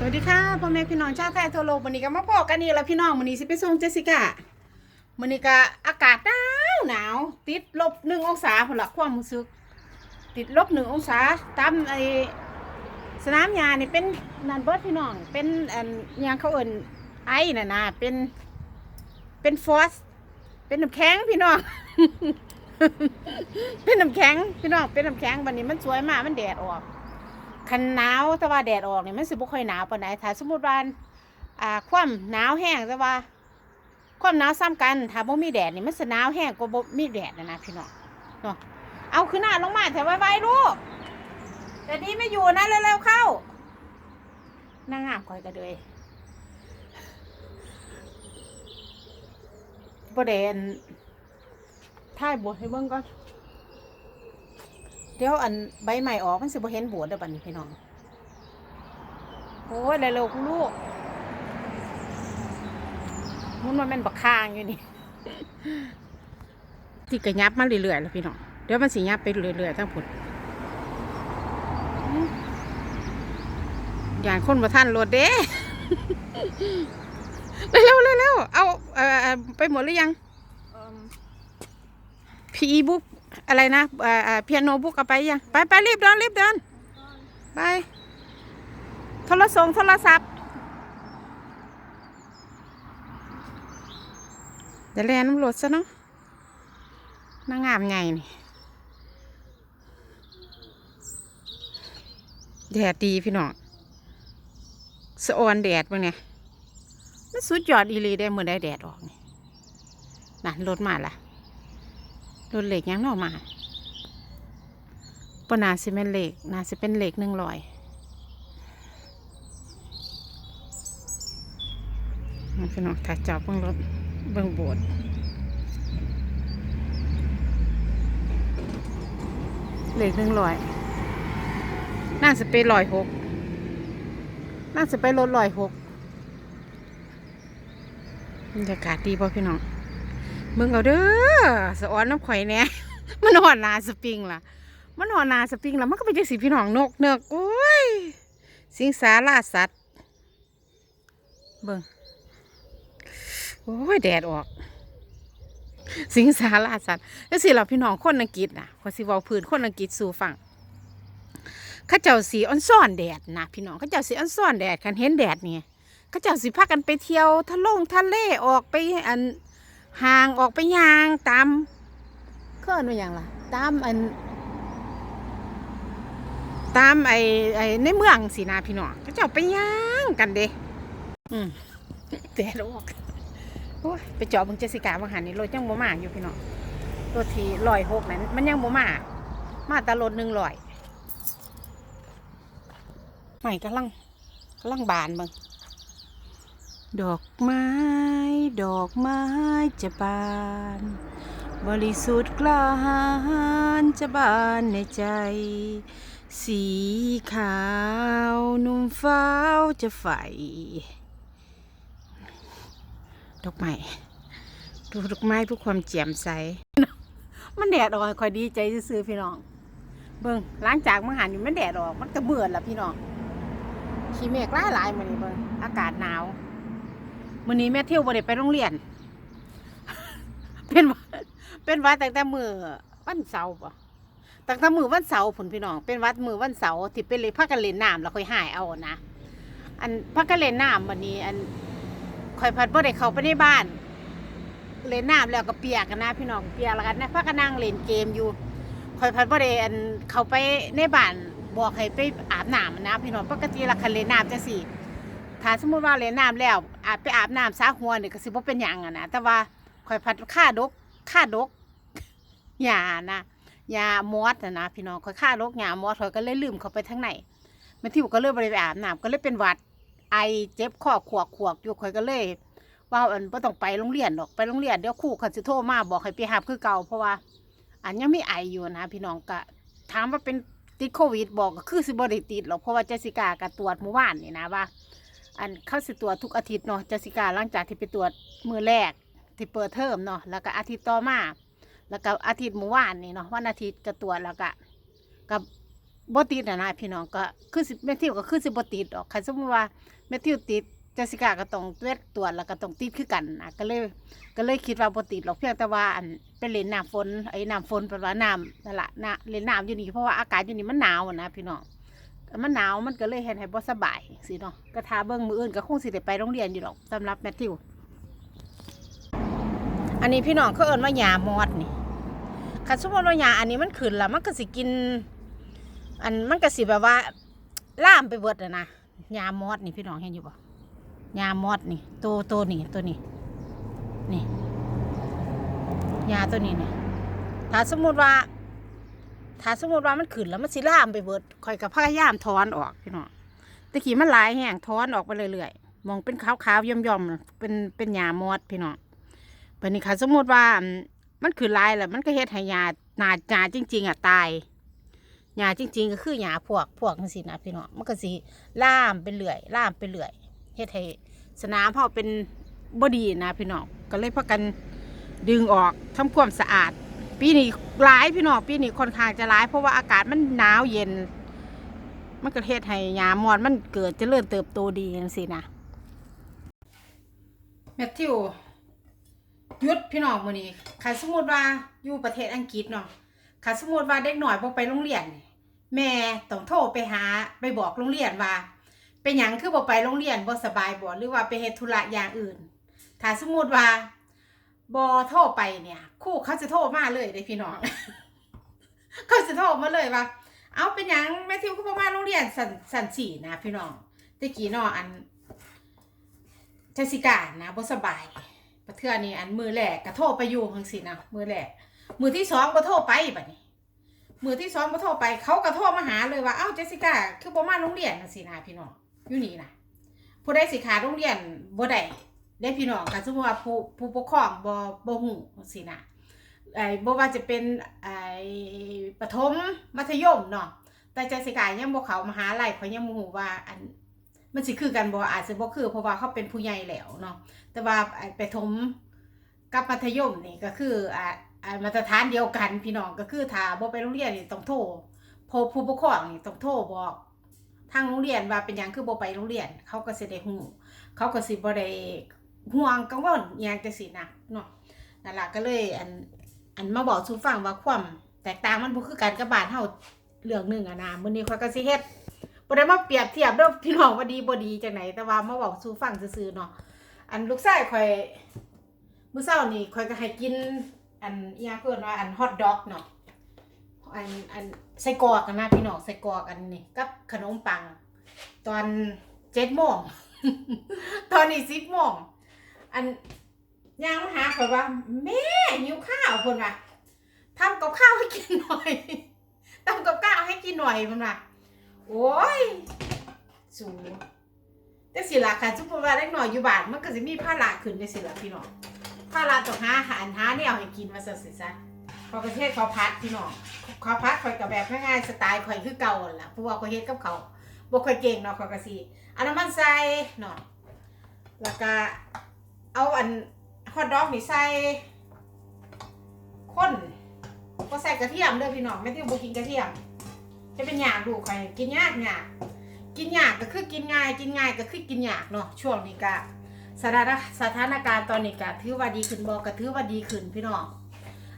สวัสดีค่ะพ่อแม่พี่น้องชาวไทยทั่วโลกวันนี้ก็มาพบกันนี่แหละพี่น้องวันนี้สิไปส่งเจสิก้าวันนี้ก็อากาศหนาวหนาวติดลบหนึ่งองศาพนละความรู้สึก ติดลบหนึ่งองศาตามไอสนามหญ้านี่เป็นนันเบิร์ดพี่น้อง เป็นอันยางเขาเอิ่นไอ้น่ะนะเป็นเป็นฟอสเป็นน้ำแข็งพี่น้อง เป็นน้ำแข็งพี่น้องเป็นน้ำแข็งวันนี้มันสวยมากมันแดดออก คันหนาวแต่ว่าแดดออกเนี่ยมันสิบ่ค่อยหนาวปานใดถ้าสมมุติว่าอ่าความหนาวแห้งแต่ว่า ความหนาวซ้ำกันถ้าบ่มีแดดนี่มันสิหนาวแห้งกว่าบ่มีแดดนะนะพี่น้องเนาะเอาขึ้นหน้าลงมาแถวไว้ๆลูกแต่นี้ไม่อยู่นะเร็วๆเข้านางงามคอยกระเดยบ่ได้อันถ่ายบทให้เบิ่งก่อน เดี๋ยวอันใบใหม่ออกมันสิบ่เห็นบวชเด้อบัดนี้พี่น้องโอ้ยเร็วๆคุณลูกมันมันเป็นบักคางอยู่นี่ที่กระยับมาเรื่อยๆแล้วพี่น้องเดี๋ยวมันสิยับไปเรื่อยๆทั้งผุดอย่างคนมาท่านรถเด้เร็วๆเร็วๆเอาเอ่อไปหมดหรือยัง พีบุ๊ก อะไรนะเอ่อเอ่อเปียโนบุ๊กเอาไปยังไปไปรีบเดินรีบเดินไปโทรศัพท์โทรศัพท์เดี๋ยวแลน้ำรถซะเนาะนางงามไงนี่แดดดีพี่น้องสะออนแดดบ้างเนี่ยมันสุดยอดอีลีได้เมื่อได้แดดออกนี่นั่นรถมาละ รถเหล็กยังเนอมาปนาสิเป็นเหล็กนาสิเป็นเหล็กหนึ่งร้อยมาพี่น้องถ่ายจอบเบื้องรถเบื้องโบสถ์เหล็กหนึ่งร้อยน่าจะเป็นร้อยหกน่าจะไปรถร้อยหกบรรยากาศดีป่ะพี่น้อง มึงเอาเด้อสะออนน้ำข่อยแน่มันหอนนาสปริงล่ะ มันหอนนาสปริงล่ะ มันก็เป็นจังสีพี่น้องนกเนกโอ้ย สิงสาราสัตว์ เบิ่งโอ้ย แดดออก สิงสาราสัตว์แล้วสิเราพี่น้องคนอังกฤษนะขอสิว้าพื้นคนอังกฤษสู่ฟังข้าเจ้าสีอ่อนซ่อนแดดนะพี่น้องข้าเจ้าสีอ่อนซ่อนแดดคันเห็นแดดนี่ข้าเจ้าสิพากันไปเที่ยวทะลงทะเลออกไปอัน ห่างออกไปย่างตามเคลื่อนว่าอย่างล่ะ ตามอัน ตามไอ้ไอ้ในเมืองสินาพี่น้องเขาเจ้าไปย่างกันเด้อืมแต่ดอกโอ้ยไปเจาะเบึงเจสสิกาบางหันนี่รถยังบ่มาอยู่พี่น้องรถที่ลอยหกนั้น มันยังบ่มา มาแต่รถหนึ่งลอยใหม่กำลังกำลังบานเบิ่งดอกไม้ ดอกไม้จะบาน บริสุทธิ์กล้าหาญจะบานในใจ สีขาวนุ่มฟ้าวจะใฝดอกไม้ดูดอกไม้เพื่อความแจ่มใส มันแดดออกคอยดีใจซื้อพี่น้อง เบิ่งหล้างจากมังหันอยู่มันแดดออก มันก็เบื่อละพี่น้อง ขี้เมฆหลายๆมันนี่เบิ่งอากาศหนาว มื่อนี้แม่เที่ยวบ่ได้ไปโรงเรียน เป็นวัดเป็นวัดตั้งแต่มือวันเสาร์ป่ะตั้งแต่มือวันเสาร์ผลพี่น้อง เป็นวัดมือวันเสาร์ที่เป็นเลยพักกันเล่นน้ำแล้วค่อยหายเอานะ อันพักกันเล่นน้ำวันนี้ อันค่อยพัดบ่ได้เข้าไปในบ้าน เล่นน้ำแล้วก็เปียกกันนะ พี่น้อง เปียกแล้วกันนะพักกันนั่งเล่นเกมอยู่ค่อยพัดบ่ได้อันเข้าไปในบ้านบอกให้ไปอาบน้ำนะ พี่น้องปกติละคันเล่นน้ำจังซี่ ถ้าสมมติว่าเล่นน้ำแล้วอาบไปอาบน้ำซาหัวนี่ก็สิบ่เป็นหยังอะนะแต่ว่าข่อยพัดค่าดกค่าดกหญ้านะหญ้ามอดนะนะพี่น้องข่อยค่าดกหญ้ามอดข่อยก็เลยลืมเข้าไปทางไหนแม่ที่ก็เลยบ่ได้ไปอาบน้ำก็เลยเป็นหวัดไอเจ็บคอขวกขวกอยู่ข่อยก็เลย ว่าอันบ่ต้องไปโรงเรียนดอกไปโรงเรียนเดี๋ยวครูเขาสิโทรมาบอกให้ไปหาคือเก่าเพราะว่า อันยังไม่ไออยู่นะ พี่น้องก็ถามว่าเป็นติดโควิดบอกก็คือสิบ่ได้ติดหรอกเพราะว่าเจสสิก้าก็ตรวจเมื่อวานนี่นะว่า อันเข้าสิตรวจทุกอาทิตย์เนาะจสสิกาหลังจากที่ไปตรวจมือแรกที่เปิดเทอมเนาะแล้วก็อาทิตย์ต่อมา แล้วก็อาทิตย์เมื่อวานนี่เนาะวันอาทิตย์ก็ตรวจแล้วก็กับบ่ติดนะนะพี่น้องก็คือสิแมทธิวก็คือสิบ่ติดดอกคันสมมติว่าแม่ทิวติดจสสิกาก็ต้องตรวจตรวจแล้วก็ต้องติดคือกันนะก็เลยก็เลยคิดว่าบ่ติดหรอกเพียงแต่ว่าอันไปเล่นน้ำฝนไอ้น้ำฝนแปลว่าน้ำนั่นล่ะนะเล่นน้ำอยู่นี่เพราะว่าอากาศอยู่นี่มันหนาวนะพี่น้อง มันหนาวมันก็เลยเฮ็ดให้บ่สบายสิเนาะก็ทาเบิ่งมืออื่นก็คงสิได้ไปโรงเรียนอยู่ดอกสำหรับแมทธิว อันนี้พี่น้องเขาเอิ้นว่าหญ้ามอดนี่คันสมมุติว่าหญ้าอันนี้มันขึ้นแล้วมันก็สิกิน อันมันก็สิแบบว่าล่ามไปเบิดอะนะหญ้ามอดนี่พี่น้องเห็นอยู่บ่หญ้ามอดนี่ตัวตัวนี่ตัวนี้นี่หญ้าตัวนี้นี่ถ้าสมมุติว่า ถ้าสมมติว่ามันขึ้นแล้วมันสิล่ามไปเบิดข่อยก็พยายามถอนออกพี่น้องตะกี้มันหลายแห้งถอนออกไปเรื่อยๆมองเป็นขาวๆย่อมๆเป็นเป็นหญ้ามอดพี่น้องบัดนี้ค่ะสมมติว่ามันคือลายแหละมันก็เฮ็ดให้ยาหนาหนาจริง ๆอะตายยาจริง ๆ ก็คือหยาพวกพวกจังซี่นะพี่น้องมันก็สิล่ามไปเรื่อยล่ามไปเรื่อยเฮ็ดให้สนามเฮาเป็นบ่ดีนะพี่น้องก็เลยพากันดึงออกทำความสะอาด ปีนี้หลายพี่น้องปีนี้ค่อนข้างจะหลายเพราะว่าอากาศมันหนาวเย็น มันก็เฮ็ดให้หญ้ามอดมันเกิดเจริญเติบโตดีจังซี่นะแมทธิวยุดพี่น้องมือนี้คันสมมติว่าอยู่ประเทศอังกฤษเนาะคันสมมติว่าเด็กหน้อยบ่ไปโรงเรียน แม่ต้องโทรไปหาไปบอกโรงเรียนว่าเป็นหยังคือบ่ไปโรงเรียนบ่สบายบ่หรือว่าไปเฮ็ดธุระอย่างอื่นถ้าสมมุติว่า บ่โทรไปเนี่ยครูเขาจะโทรมาเลยเด้พี่น้องเขาจะโทรมาเลยว่า เอาเป็นยังแม่ทิวคือบ่มาโรงเรียนสันสันสี่นะพี่น้องตะกี้นาะอันเจสิกานะบ่สบายประเทือนี้อันมือแรกก็โทรไปอยู่จังซี่นะมือแรกมือที่สองก็โทรไปบัดนี้มือที่สองก็โทรไป เขาก็โทรมาหาเลยว่าเอ้าเจสิก้าคือบ่มาโรงเรียนจังซี่นะพี่น้องอยู่นี่นะผู้ใดสิขาโรงเรียนบ่ได้ ได้พี่น้องก็สมมติว่าผู้ผู้ปกครองบ่บ่ฮู้จังซี่นะไอ้บ่ว่าจะเป็นไอ้ประถมมัธยมเนาะแต่เจสสิกายยังบ่เข้ามหาลัยเขายังบ่ฮู้ว่าอันมันสิคือกันบ่อาจสิบ่คือเพราะว่าเขาเป็นผู้ใหญ่แล้วเนาะแต่ว่าไอ้ไปถมกับมัธยมนี่ก็คืออ่าอ่ามาตรฐานเดียวกันพี่น้องก็คือถ้าบ่ไปโรงเรียนนี่ต้องโทรพอผู้ปกครองนี่ต้องโทรบอกทางโรงเรียนว่าเป็นหยังคือบ่ไปโรงเรียน เขาก็สิได้ฮู้เขาก็สิบ่ได้ ห่วงกังวลอหยังจังซี่นะเนาะนั่นล่ะก็เลยอันอันมาบอกสู่ฟังว่าความแตกต่างมันบ่คือกันกับบ้านเฮาเรื่องหนึ่งอะนะมื้อนี้ข้อยก็สิเฮ็ดบ่ได้มาเปรียบเทียบเด้อพี่น้องว่าดีบ่ดีจังไหนแต่ว่ามาเว้าสู่ฟังซื่อๆเนาะอันลูกชายข่อยมื้อเช้านี่ข่อยก็ให้กิน อันอีหยังเพิ่นว่าอันฮอทดอกเนาะอันอันไส้กรอกกันนะพี่น้องไส้กรอกอันนี้กับขนมปัง ตอนเจ็ดโมงตอนนี้สิบโมง อันยางมาหาข่อยว่า แม่หิวข้าวเพิ่นว่าทำกับข้าวให้กินหน่อยทำกับข้าวให้กินหน่อยเพิ่นว่าโอ้ยสูแต่สิละค่ะจุ๊บว่าเล็กน้อยอยู่บ้านมันก็สิมีภาระขึ้นได้สิละพี่น้องภาระต้องหาอาหารหาแนวให้กินมาซะสิซะพอประเทศเขาพัดพี่น้องเขาพัดข่อยกับแบบง่ายๆสไตล์ข่อยคือเก่าล่ะเพราะว่าข่อยเฮ็ดกับเขาวบ่ค่อยเก่งเนาะข่อยก็สิเอาน้ำมันใส่เนาะแล้วก็ เอาอันฮอทดอกนี่ใส่ข้นบ่ใส่กระเทียมเด้อพี่น้องแม่ที่บกินกระเทียม จะเป็นหยากดูข่อยกินยากยากกินยากก็คือกินง่าย กินง่ายก็คือกินยากเนาะช่วงนี้ก็สถานสถานการณ์ตอนนี้ก็ถือว่าดีขึ้นบอกก็ถือว่าดีขึ้นพี่น้อง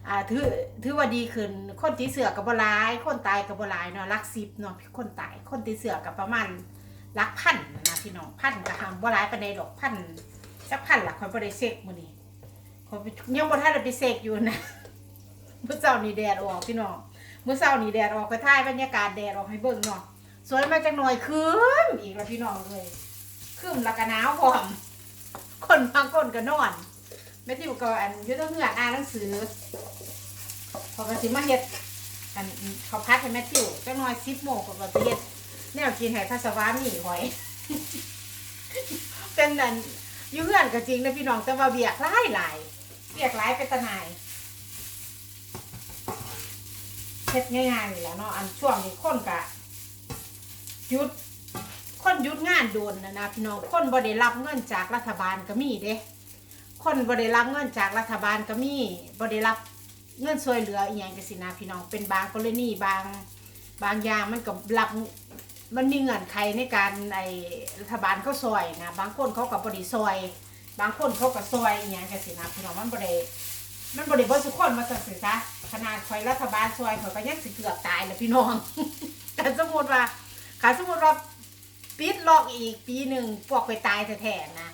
อ่าถือถือว่าดีขึ้น คนตีเสือกับบ่หลาย คนตายกับบ่หลายเนาะหลักสิบเนาะคนตายคนตีเสือกับประมาณหลักพันนะพี่น้องพันก็ทำบ่หลายปานดดอกพัน จักพันหลักคอยบ่ได้เซกมือนี้คอยยังบ่ทันได้ไปเซกอยู่นะเมื่อเช้านี้แดดออกพี่น้องเมื่อเช้านี้แดดออกก็ถ่ายบรรยากาศแดดออกให้เบิ่งเนาะสวยมาจากหน่อยคืมอีกแล้วพี่น้องเลยคืมล้วก็หนาวพร้อมคนบางคนก็นอนไม่ที่อยู่กับอันยุทธเหือนอ่านหนังสือพอกระสิมาเฮ็ดอันเขาพัดให้แม่ทิวจังหน่อยสิบโมงก็ก็สิเฮ็ดแนวกินให้พัสวามีหอยเป็นอัน อยุ่เหือนก็จริงนะพี่น้องแต่ว่าเบียกหลายหลายเบียกหลายเป็นตะนายเฮ็ดง่ายๆนี่แหละเนาะอันช่วงนี้คนกะหยุดคนหยุดงานโดนนะนะพี่น้องคนบ่ได้รับเงินจากรัฐบาลก็มีเด้คนบ่ได้รับเงินจากรัฐบาลก็มีบ่ได้รับเงินช่วยเหลืออีหยังจังซี่นะพี่น้องเป็นบางกรณีบางบางอย่างมันก็หลัก มันมีเงื่อนไขในการไอ้รัฐบาลเขาซอยนะบางคนเขาก็บ่ได้ซอย บางคนเขาก็ซอยอย่างจังซี่นะพี่น้องมันบ่ได้มันบ่ได้เบ่ทุกคนมาจังซี่ซะขนาดข่อยรัฐบาลซอยข่อก็ยังสิเกือบตายแล้วพี่น้อง แต่สมมติว่าถ้าสมมติว่าปิดล็อกอีกปีหนึ่งพวกไปตายแท้ๆนะ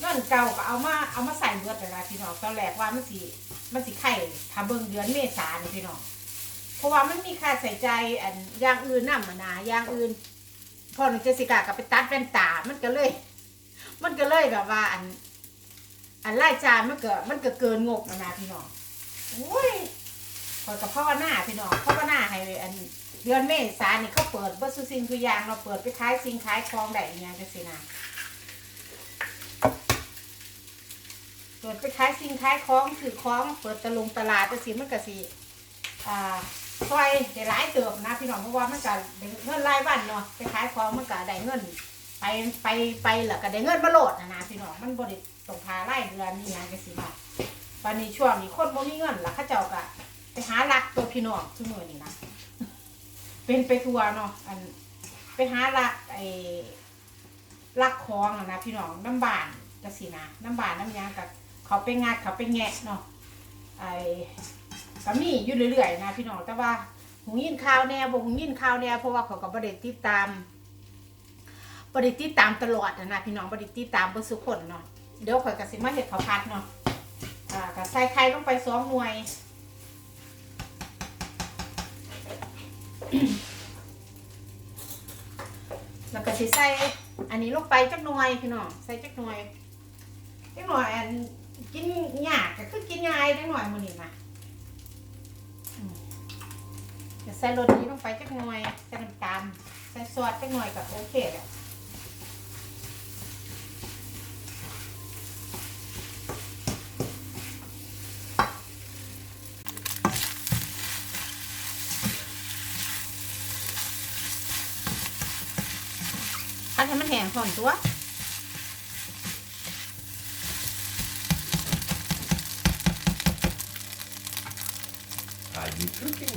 เงินเก่าก็เอามาเอามาใส่เบิดเลยนะพี่น้องตอนแรกว่ามันสิมันสิไข่ถ้าเบิ่งเดือนเมษานี่พี่น้องเพราะว่ามันมีค่าใส่ใจอันอย่างอื่นนำมานาอย่างอื่น พอหนูเจสิก้าก็ไปตัดแว่นตา มันก็เลย มันก็เลยแบบว่าอัน อันรายจ่ายมันก็มันก็เกินงบนะนะพี่น้องโอ้ยคอกับพ่อหน้าพี่น้องพ่อหน้าให้อันเดือนเมษานี่เขาเปิดเบัสซิงทุกอย่างเราเปิดไปขายสิ่งขายของได้อหย่างจังซี่นะเปิดไปขายสิ่งขายของถือของเปิดตะลงตลาดจังซี่มันก็สิอ่า ซอยได้หลายเติบนะพี่น้องเพราะว่ามันก็ได้เงินรายวันเนาะไปขายของมันก็ได้เงิน ไปไปไปแล้วก็ได้เงินมาโหลดนะนะพี่น้องมันบริตกพารายเดือนนี่นะจังซี่มาวันนี้ช่วงนี้คนบ่มีเงินแล้วเขาเจ้าก็ไปหาลักตัวพี่น้องทุกมื้อนี่นะเป็นไปทัวเนาะอันไปหาลักไอ้ลักของนะพี่น้องน้ำบานจังซี่นะน้ำบานน้ำยางกับเขาไปงัดเขาไปแงะเนาะไอ้ ก็มีอยู่เรื่อยๆนะพี่น้องแต่ว่าหูยินข่าวแน่บ่หูยินข่าวแน่เพราะว่าเขาก็บ่ได้ติดตามบ่ได้ติดตามตลอดนะนะพี่น้องบ่ได้ติดตามเบ่สุคนเนาะเดี๋ยวข่อยก็สิมาเฮ็ดข้าวผัดเนาะอ่าก็ใส่ไข่ลงไปสองหน่วยแล้วก็สิใส่อันนี้ลงไปจักหน่วยพี่น้องใส่จักหน่วยจักหน่วยอันกินยากก็คือกินง่ายจักหน่อยมื้อนี้นะ จะใส่รสนี้ลงไปจักหน่อยใส่น้ำตาลใส่ซอสจักหน่อยกับโอเคแหละพัดให้มันแห้งก่อนตัว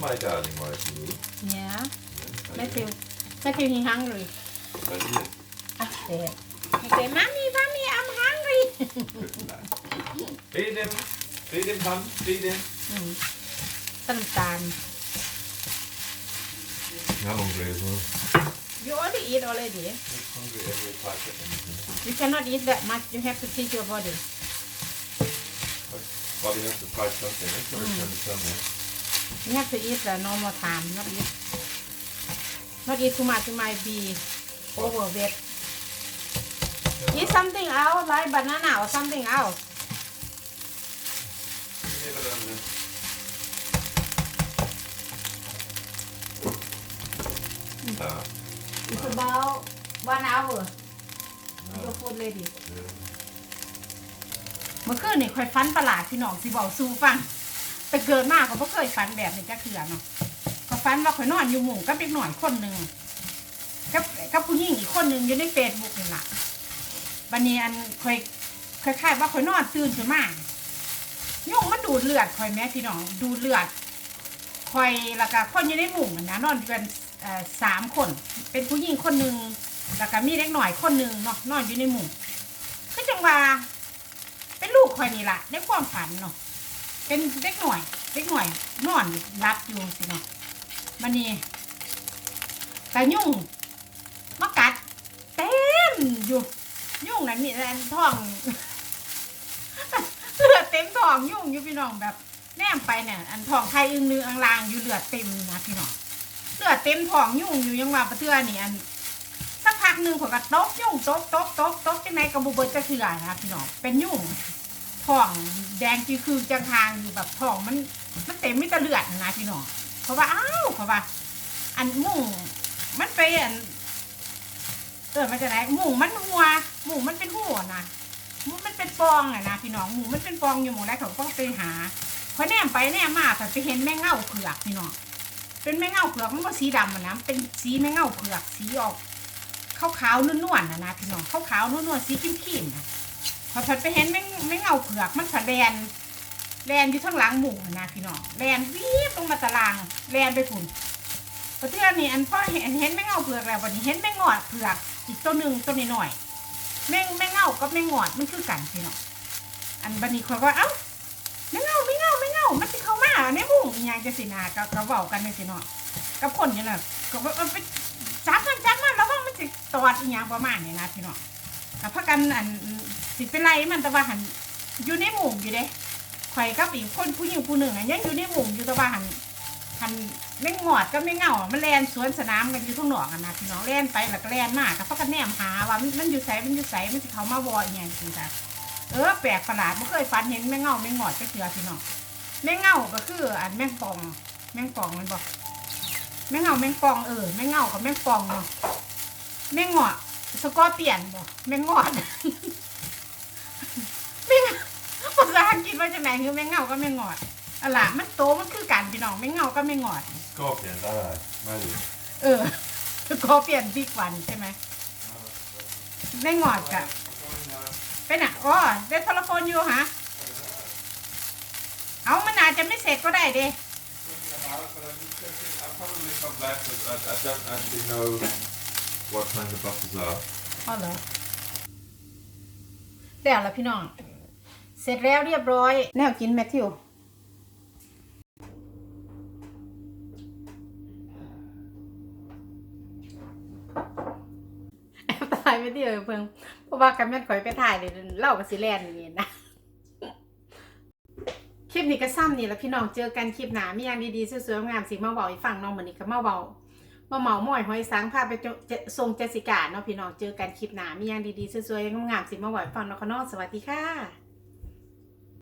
my darling, or is you? เนี่ย Are แม่ you- ฟิวแม่ฟิวยัง hungry Are you? อะเด็กเด็กมามีมามี I'm hungry Good night. Feed him. Feed him, hon. Feed him. อืมใส่น้ำตาล I'm hungry as well. you already eat already hungry every five seconds. you cannot eat that much you have to teach your body Bobby has to fight something. That's what we're trying to tell me. You have to eat the normal time, not eat, not eat too much. You might be overweight. Eat something else, like banana or something else. Uh, It's about one hour. no. Your food ready. Yeah. เมื่อคืนนี่ค่อยฟันประหลาดพี่น้องสิบอกสู้ฟัง แต่เกิดมากก็บ่เคยฟันแบบนี้จะเคือเนาะก็ฟันว่าข่อยนอนอยู่หมู่กับเด็กหน่อยคนหนึ่งกับกับผู้หญิงอีกคนหนึ่งอยู่ในเฟซบุ๊กนี่ล่ะบันนี้อันข่อยคล้ายๆว่าข่อยนอนตื่นขึ้นมายุ่งมันดูดเลือดข่อยแม่พี่น้องดูดเลือดข่อยแล้วก็คนอยู่ในหมู่นั่นนะนอนกันสามคน เป็นผู้หญิงคนหนึ่งแล้วก็มีเด็กหน่อยคนหนึ่งเนาะนอนอยู่ในหมู่ก็จังว่าเป็นลูกคอยนี่แหละในความฝันเนาะ เป็นเด็กหน่อยเด็กหน่อย นอนรับอยู่สิเนาะมันนี่กระยุ่งมากัดเต็มอยู่ ยุ่งนั่นมีอันท้องเลือดเต็มท้องยุ่งอยู่พี่น้องแบบแนมไปเนี่ยอันท้องไทยอึงนึงอังลางอยู่เลือดเต็มนะพี่น้องเลือดเต็มท้องยุ่งอยู่ยังว่าประเทือนี่อันสักพักหนึ่งผมก็ตกยุ่งตกตกตกตกจังไหนกระบุเบิดจะเถื่อนะพี่น้องเป็นยุ่ง ท้องแดงจีคือจังทางอยู่แบบท้องมัน มันเต็มไม่ตะเลือดนะพี่น้องเพราะว่าอ้าวเพราะว่า อันมุ่งมันไปอันเออมันจะไหนหมูมันหัว หมูมันเป็นหัวนะหมูมันเป็นฟองอะนะพี่น้องหมูมันเป็นฟองอยู่หมูแล้วเขาก็ไปหาเพอแนมไปแนมมาแต่ไปเห็นแม่เง่าเผือกพี่น้องเป็นแม่เง่าเผือกมันก็สีดำนะเป็นสีแม่เง่าเผือกสีออกขาวๆนวลๆนะนะพี่น้องขาวๆนวลๆสีขีนๆนะ พอผัดไปเห็นไม่ไม่เงาเผือกมันผัดแลนแลนอยู่ข้างหลังหมูนะพี่น้องแลนวีบลงมาตารางแลนไปฝุ่นประเทื่อนี่อันพ่อเห็นเห็นแม่เงาเผือกแล้ววันนี้เห็นแม่งอดเผือกอีกตัวหนึ่งตัวนี้หน่อยแม่งแม่เงากับแม่งอดมันคือกันพี่น้องอันบันนี้คนว่าเอ้าแม่เงาไม่เงาไม่เงามันสิเข้ามาในมุ้งย่างจะสินาก็ก็เว้ากันนี่สิเนาะกับคนอย่างนั้นก็ว่าไปจับมันจับมันแล้วว่ามันสิตอดอีหยังประมาณนี้นะพี่น้อง กับพักกันอันสิเป็นไรมันแต่ว่าหันอยู่ในหมู่อยู่เด้ข่อยกับอีกคนผู้หญิงผู้หนึ่งอะยังอยู่ในหมู่อยู่แต่ว่าหันทันไม่งอดก็ไม่เหงามันแลนสวนสนามกันอยู่ทุ่งหนองกันนะพี่น้องแล่นไปแล้วก็แล่นมากก็พักกันแนมหาว่ามันอยู่ใสมันอยู่ใสมันสิเขามาวออย่างจริงจ้ะเออแปลกประหลาดไม่เคยฝันเห็นแม่เงาแม่งอดก็เจอพี่น้องแม่เงาก็คืออันแม่งปอง แม่งปองมันบอกแม่เงาแม่งปองเออแม่เงากับแม่งปองเนาะแม่งอด สกอร์เตียนบอกแม่งอดแม่งภาษาอังกฤษว่าจะไหนคือแม่งเงาก็แม่งอดอะล่ะมันโตมันคือกันพี่น้องแม่งเงาก็แม่งอด Scorpions, alla. Mali. เออก็เปลี่ยนบิ๊กวันใช่ไหมไม่งอดกะเป็นอะอ๋อเดนโทรโฟนอยู่ฮะเอามันอาจจะไม่เสร็จก็ได้เด้ I'll probably come back because I, I don't actually know what time the buses are. อ๋อเหรอแล้วล่ะพี่น้อง เสร็จแล้วเรียบร้อย แนวกินแมทธิว แอบถ่ายไม่ได้เลยเพิ่งเพราะว่ากันแม่นข่อยไปถ่ายเลยเล่ากับสิแลนอย่างนี้นะ คลิปนี้ก็ซ้ำนี่แหละพี่น้องเจอกันคลิปหนามีอย่างดีๆสวยๆงามๆสิมาเบาให้ฟังเน้องมันนี้ก็มาเบา มาเมาหมอยหอยสังพาไปจเจทรงเจสิกาเนาะพี่น้องเจอกันคลิปหนามีอย่างดีๆสวยๆงามๆสิมาเบาให้ฟังเนาะค่ะเนาะสวัสดีค่ะ